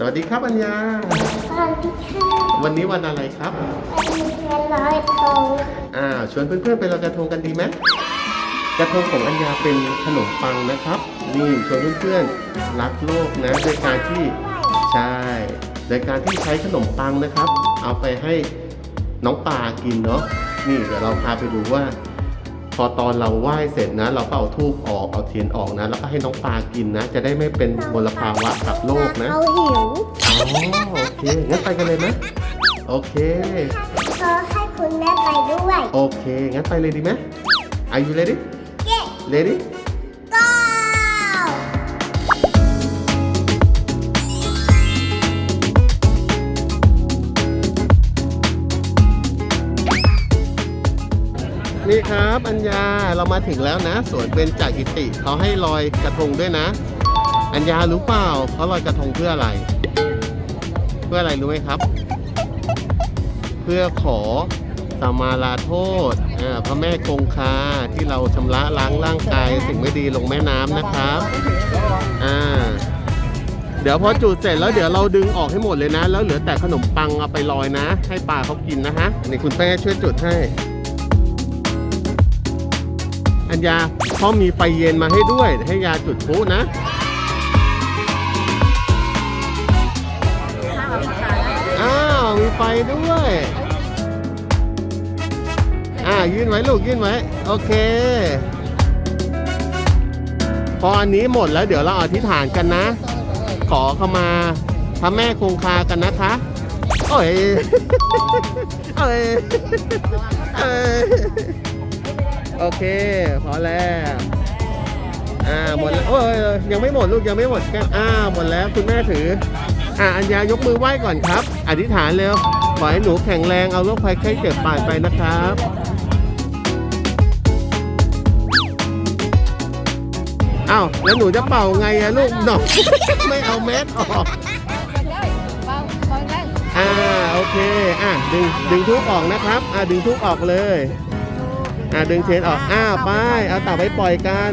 สวัสดีครับอัญญา สวัสดีค่ะวันนี้วันอะไรครับวันนี้เป็นร้อยโทงอ่าชวนเพื่อนๆไปลอยกระทงกันดีไหมกระทงของอัญญาเป็นขนมปังนะครับ นี่ชวนเพื่อนๆรักโลกนะโดยการที่ใช่โดยการที่ใช้ขนมปังนะครับ เอาไปให้น้องปลากินเนาะนี่เดี๋ยวเราพาไปดูว่า พอตอนเราไหว้เสร็จนะ เราก็เอาทูบออกเอาเทียนออกนะ แล้วก็ให้น้องปลากินนะ จะได้ไม่เป็นมลภาวะกับโลกนะเขาหิวอ๋อโอเคงั้นไปกันเลยไหมโอเคเขาให้คุณแม่ไปด้วย โอเคงั้นไปเลยดีไหม Are you ready เย้ ready นี่ครับอัญญาเรามาถึงแล้วนะ สวนเบญจกิติเขาให้ลอยกระทงด้วยนะ อัญญารู้เปล่าเขาลอยกระทงเพื่ออะไร เพื่ออะไรรู้ไหมครับ เพื่อขอสมาลาโทษพระแม่คงคาที่เราชำระล้างร่างกายสิ่งไม่ดีลงแม่น้ำนะครับอ่าเดี๋ยวพอจุดเสร็จแล้วเดี๋ยวเราดึงออกให้หมดเลยนะ แล้วเหลือแต่ขนมปังเอาไปลอยนะ ให้ปลาเขากินนะฮะนี่คุณแม่ช่วยจุดให้ อัญญาพ่อมีไฟเย็นมาให้ด้วย ให้ยาจุดพลุนะอ้าวมีไฟด้วยอ่ายื่นไว้ลูกยื่นไว้ โอเค พออันนี้หมดแล้วเดี๋ยวเราอธิษฐานกันนะ ขอเข้ามาพระแม่คงคากันนะคะโอ้ยโอ้ยเอ้ย โอเค พอแล้ว อ่า หมดแล้วโอ้ยยังไม่หมดลูกยังไม่หมดแก้วอ่า หมดแล้วคุณแม่ถือ อ่าอัญญายกมือไหว้ก่อนครับ อธิษฐานเร็ว ขอให้หนูแข็งแรง เอาโรคภัยไข้เจ็บผ่านไปนะครับอ้าวแล้วหนูจะเป่าไงอะลูกหนอไม่เอาแมสออก อ่า โอเค อะดึงดึงทุกออกนะครับ อ่าดึงทุกออกเลย อ่าดึงเทียนออก อ้าวไป เอาเต่าไปปล่อยกัน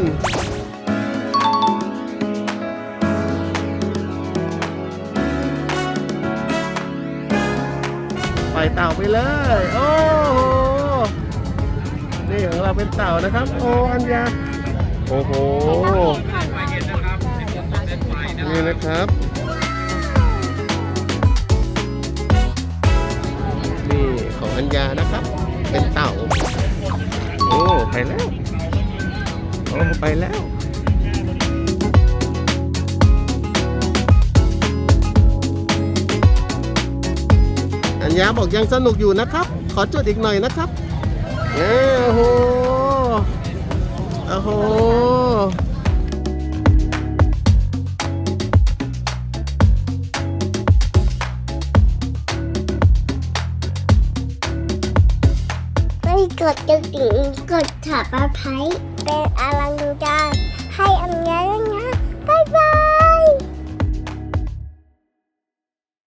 ปล่อยเต่าไปเลย โอ้โห นี่ของเราเป็นเต่านะครับ โอ้อัญญาโอ้โห นี่นะครับ นี่ของอัญญานะครับ เป็นเต่าโอ้ ไปแล้วโอ้ไปแล้วอัญญาบอกยังสนุกอยู่นะครับ ขอจุดอีกหน่อยนะครับเอ้โอ้โหโอ้โห กดกระดิ่งกดถับมาไพเป็นอลังดูดาใ